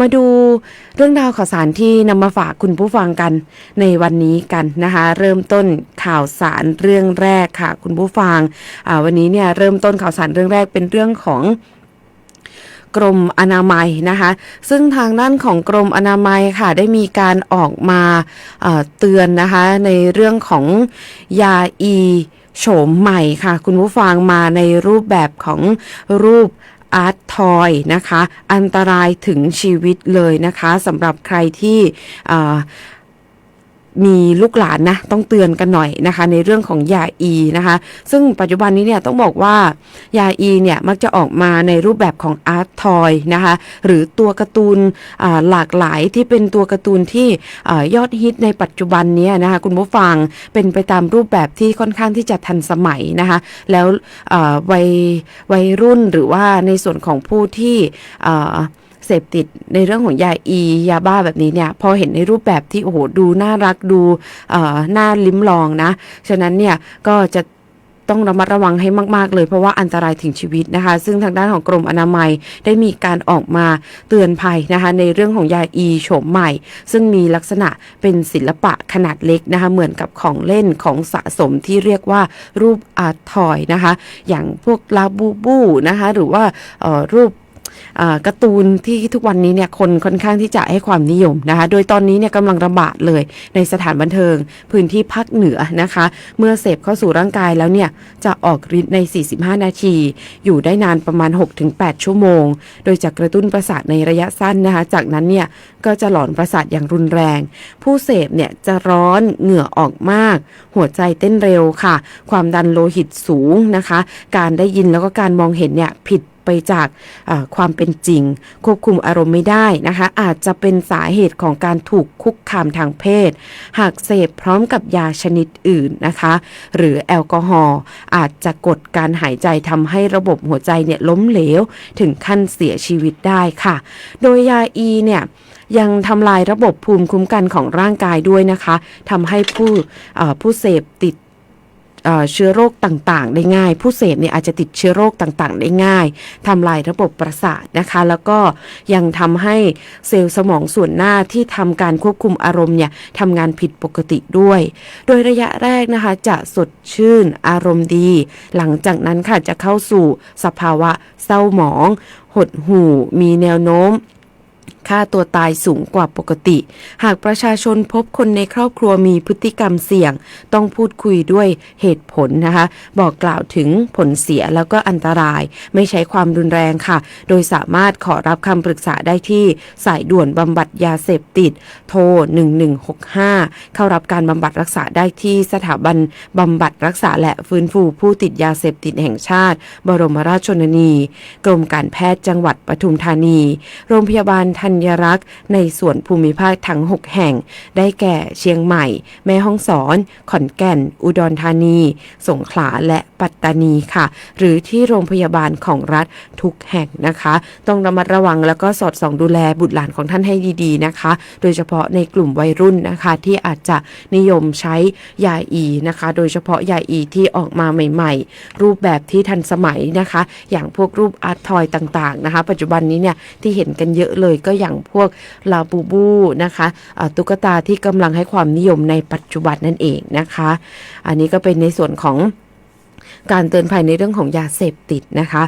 มาดูเรื่องราวข่าวสารที่นำมาฝากคุณผู้ฟังกันในวันนี้กันนะคะ เริ่มต้นข่าวสารเรื่องแรกค่ะ คุณผู้ฟังวันนี้เนี่ยเริ่มต้นข่าวสารเรื่องแรกเป็นเรื่องของกรมอนามัยนะคะ ซึ่งทางด้านของกรมอนามัยค่ะ ได้มีการออกมาเเตือนนะคะ ในเรื่องของยาอีโฉมใหม่ค่ะ คุณผู้ฟังมาในรูปแบบของรูป อาร์ตทอยนะคะ อันตรายถึงชีวิตเลยนะคะสำหรับใครที่ มีลูกหลานนะต้องเตือนกันหน่อยนะคะ ในเรื่องของยาอีนะคะ ซึ่งปัจจุบันนี้เนี่ยต้องบอกว่ายาอีเนี่ยมักจะออกมาในรูปแบบของอาร์ตทอยนะคะ หรือตัวการ์ตูนหลากหลายที่เป็นตัวการ์ตูนที่อยอดฮิตในปัจจุบันนี้นะคะคุณผู้ฟังเป็นไปตามรูปแบบที่ค่อนข้างที่จะทันสมัยนะคะ แล้ววัยวัยรุ่นหรือว่าในส่วนของผู้ที่อ เสพติดในเรื่องของยาอียาบ้าแบบนี้เนี่ยพอเห็นในรูปแบบที่โอ้โหดูน่ารักดูเอ่อน่าลิ้มลองนะ ฉะนั้นเนี่ยก็จะต้องระมัดระวังให้มาก ๆ เลยเพราะว่าอันตรายถึงชีวิตนะคะ ซึ่งทางด้านของกรมอนามัยได้มีการออกมาเตือนภัยนะคะ ในเรื่องของยาอีโฉมใหม่ ซึ่งมีลักษณะเป็นศิลปะขนาดเล็กนะคะ เหมือนกับของเล่นของสะสมที่เรียกว่ารูปอาร์ทอยนะคะ อย่างพวกลาบูบูนะคะ หรือว่าเอ่อรูป การ์ตูนที่ทุกวันนี้เนี่ยคนค่อนข้างที่จะให้ความนิยมนะคะ โดยตอนนี้เนี่ยกำลังระบาดเลยในสถานบันเทิงพื้นที่ภาคเหนือนะคะ เมื่อเสพเข้าสู่ร่างกายแล้วเนี่ยจะออกฤทธิ์ใน 45 นาที อยู่ได้นานประมาณ 6-8 ชั่วโมง โดยจะกระตุ้นประสาทในระยะสั้นนะคะ จากนั้นเนี่ยก็จะหลอนประสาทอย่างรุนแรง ผู้เสพเนี่ยจะร้อนเหงื่อออกมาก หัวใจเต้นเร็วค่ะ ความดันโลหิตสูงนะคะ การได้ยินแล้วก็การมองเห็นเนี่ยผิด ไปจากความเป็นจริง ควบคุมอารมณ์ไม่ได้นะคะ อาจจะเป็นสาเหตุของการถูกคุกคามทางเพศ หากเสพพร้อมกับยาชนิดอื่นนะคะ หรือแอลกอฮอล์อาจจะกดการหายใจทำให้ระบบหัวใจเนี่ยล้มเหลว ถึงขั้นเสียชีวิตได้ค่ะ โดยยาอีเนี่ยยังทำลายระบบภูมิคุ้มกันของร่างกายด้วยนะคะทำให้ผู้ผู้เสพติด เเชื้อโรคต่างๆ ได้ง่าย ผู้เสพเนี่ยอาจจะติดเชื้อโรคต่างๆ ได้ง่ายทำลายระบบประสาทนะคะ แล้วก็ยังทำให้เซลล์สมองส่วนหน้าที่ทำการควบคุมอารมณ์เนี่ยทำงานผิดปกติด้วย โดยระยะแรกนะคะจะสดชื่นอารมณ์ดี หลังจากนั้นค่ะจะเข้าสู่สภาวะเศร้าหมอง หดหู่ มีแนวโน้ม ค่าตัวตายสูงกว่าปกติ หากประชาชนพบคนในครอบครัวมีพฤติกรรมเสี่ยง ต้องพูดคุยด้วยเหตุผลนะคะ บอกกล่าวถึงผลเสียแล้วก็อันตราย ไม่ใช้ความรุนแรงค่ะ โดยสามารถขอรับคำปรึกษาได้ที่สายด่วนบำบัดยาเสพติด โทร 1165 เข้ารับการบำบัดรักษาได้ที่สถาบันบำบัดรักษาและฟื้นฟูผู้ติดยาเสพติดแห่งชาติ บรมราชชนนี กรมการแพทย์จังหวัดปทุมธานี โรงพยาบาลธัญรักษ์ในส่วนภูมิภาคทั้ง 6 แห่ง ได้แก่เชียงใหม่ แม่ฮ่องสอน ขอนแก่น อุดรธานี สงขลาและปัตตานีค่ะ หรือที่โรงพยาบาลของรัฐทุกแห่งนะคะ ต้องระมัดระวังแล้วก็สอดส่องดูแลบุตรหลานของท่านให้ดีๆนะคะ โดยเฉพาะในกลุ่มวัยรุ่นนะคะที่อาจจะนิยมใช้ยาอีนะคะ โดยเฉพาะยาอีที่ออกมาใหม่ๆ รูปแบบที่ทันสมัยนะคะ อย่างพวกรูปอาร์ตทอยต่างๆนะคะ ปัจจุบันนี้เนี่ยที่เห็นกันเยอะเลยก็อย่างพวกลาบูบูนะคะตุ๊กตาที่กำลังให้ความนิยมในปัจจุบันนั่นเองนะคะ อันนี้ก็เป็นในส่วนของการเตือนภัยในเรื่องของยาเสพติดนะคะ